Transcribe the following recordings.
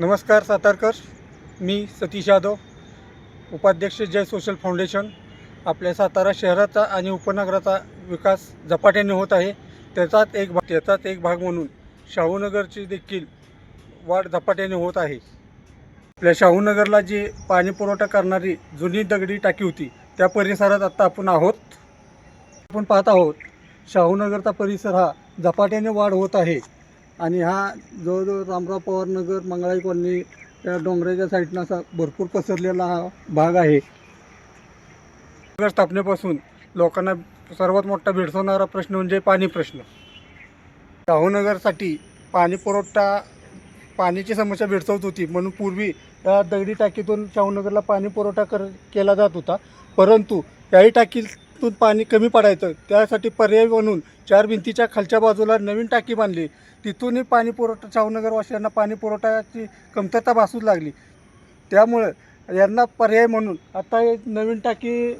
नमस्कार सातारकर. मी सतीश यादव उपाध्यक्ष जय social foundation. आपल्या सातारा शहराचा आणि उपनगराचा विकास झपाट्याने होत आहे. त्याचाच एक भाग त्याचाच एक भाग म्हणून शाहूनगरची देखील वाढ झपाट्याने होत आहे. आपल्या शाहूनगरला जी पाणी पुरवठा करणारी जुनी दगडी टाकी होती त्या परिसरात आत्ता आपण आहोत. आपण पाहत आहोत शाहूनगरचा परिसर हा झपाट्याने वाढ होत आहे. आणि हा जवळजवळ रामराव पवार नगर मंगळाई कॉलनी त्या डोंगराच्या साईडनं असा भरपूर पसरलेला हा भाग आहे. नगर स्थापनेपासून लोकांना सर्वात मोठा भेडसावणारा प्रश्न म्हणजे पाणी प्रश्न. शाहूनगरसाठी पाणी पुरवठा पाण्याची समस्या भेडसावत होती. म्हणून पूर्वी या दगडी टाकीतून शाहूनगरला पाणी पुरवठा कर केला जात होता. परंतु याही टाकीतून पाणी कमी पडायचं. त्यासाठी पर्याय म्हणून चार भिंतीच्या खालच्या बाजूला नवीन टाकी बांधली. तिथूनही पाणी पुरवठा शाहूनगरवासियांना पाणी पुरवठ्याची कमतरता भासू लागली. त्यामुळं यांना पर्याय म्हणून आता एक नवीन टाकी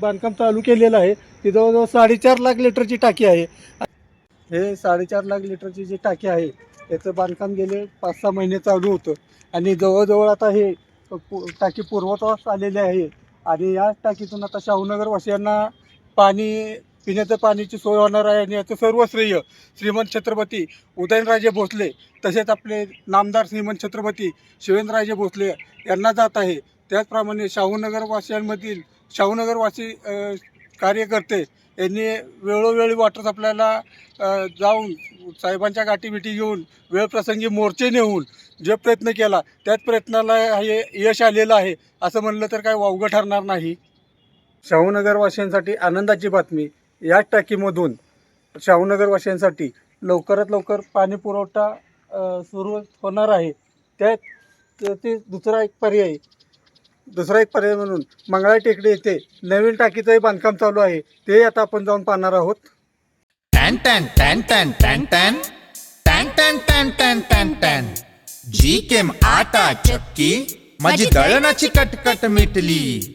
बांधकाम चालू केलेलं आहे. ती जवळजवळ साडेचार लाख लिटरची टाकी आहे. हे साडेचार लाख लिटरची जी टाकी आहे याचं बांधकाम गेले पाच सहा महिने चालू होतं. आणि जवळजवळ आता हे टाकी पूर्वत्वास आलेली आहे. आणि या टाकीतून आता शाहूनगर वासियांना पाणी पिण्याचं पाण्याची सोय होणार आहे आणि याचं सर्व श्रेय श्रीमंत छत्रपती उदयनराजे भोसले तसेच आपले नामदार श्रीमंत छत्रपती शिवेंद्रराजे भोसले यांना जात आहे. त्याचप्रमाणे शाहूनगरवासियांमधील शाहूनगरवासी कार्यकर्ते यांनी वेळोवेळी वाटत आपल्याला जाऊन साहेबांच्या गाठीबिटी घेऊन वेळप्रसंगी मोर्चे नेऊन जे प्रयत्न केला त्याच प्रयत्नाला हे यश आलेलं आहे. असं म्हणलं तर काय वावगं ठरणार नाही. शाहूनगरवासियांसाठी आनंदाची बातमी या टाकीमधून शाहूनगरवासियांसाठी लवकरात लवकर पाणी पुरवठा सुरू होणार आहे. त्या त्या- ते दुसरा एक पर्याय दुसरा एक पर्याय म्हणून मंगळा टेकडी येथे नवीन टाकीचंही बांधकाम चालू आहे. ते आता आपण जाऊन पाहणार आहोत. टॅन टॅन टॅन टॅन टॅन टॅन. टॅन टॅन टॅन टॅन टॅन टॅन. जी केम आटा चक्की माझी दळणाची कटकट मिटली.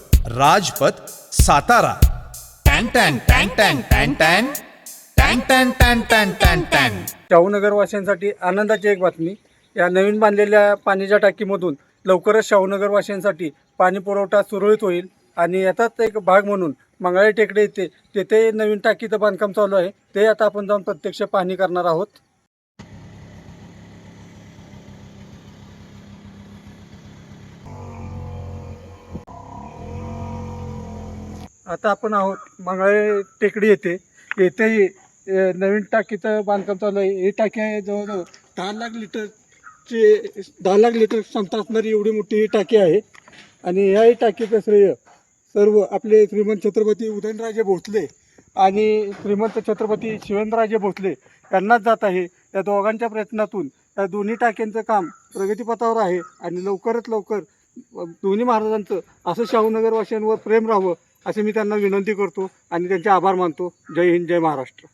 राजपथ सातारा. टॅन टॅन टॅन टॅन टॅन टॅन. टॅन टॅन टॅन टॅन टॅन टॅन. शाहूनगरवासियांसाठी आनंदाची एक बातमी. या नवीन बांधलेल्या पाण्याच्या टाकीमधून लवकरच शाहूनगरवासियांसाठी पाणी पुरवठा सुरळीत होईल आणि याचाच एक भाग म्हणून मंगळाई टेकडे येथे तेथे नवीन टाकीचं बांधकाम चालू आहे. ते आता आपण जाऊन प्रत्यक्ष पाहणी करणार आहोत. आता आपण आहोत. मंगळे टेकडी येते येथेही नवीन टाकीचं बांधकाम चालू आहे. ही टाकी आहे जवळजवळ दहा लाख लिटरची दहा लाख लिटर क्षमता असणारी एवढी मोठी ही टाकी आहे. आणि ह्याही टाकीचं श्रेय सर्व आपले श्रीमंत छत्रपती उदयनराजे भोसले आणि श्रीमंत छत्रपती शिवेंद्रराजे भोसले यांनाच जात आहे. या दोघांच्या प्रयत्नातून या दोन्ही टाक्यांचं काम प्रगतीपथावर आहे आणि लवकरात लवकर दोन्ही महाराजांचं असं शाहूनगरवासियांवर प्रेम राहावं असे मी त्यांना विनंती करतो आणि त्यांचे आभार मानतो. जय हिंद जय महाराष्ट्र.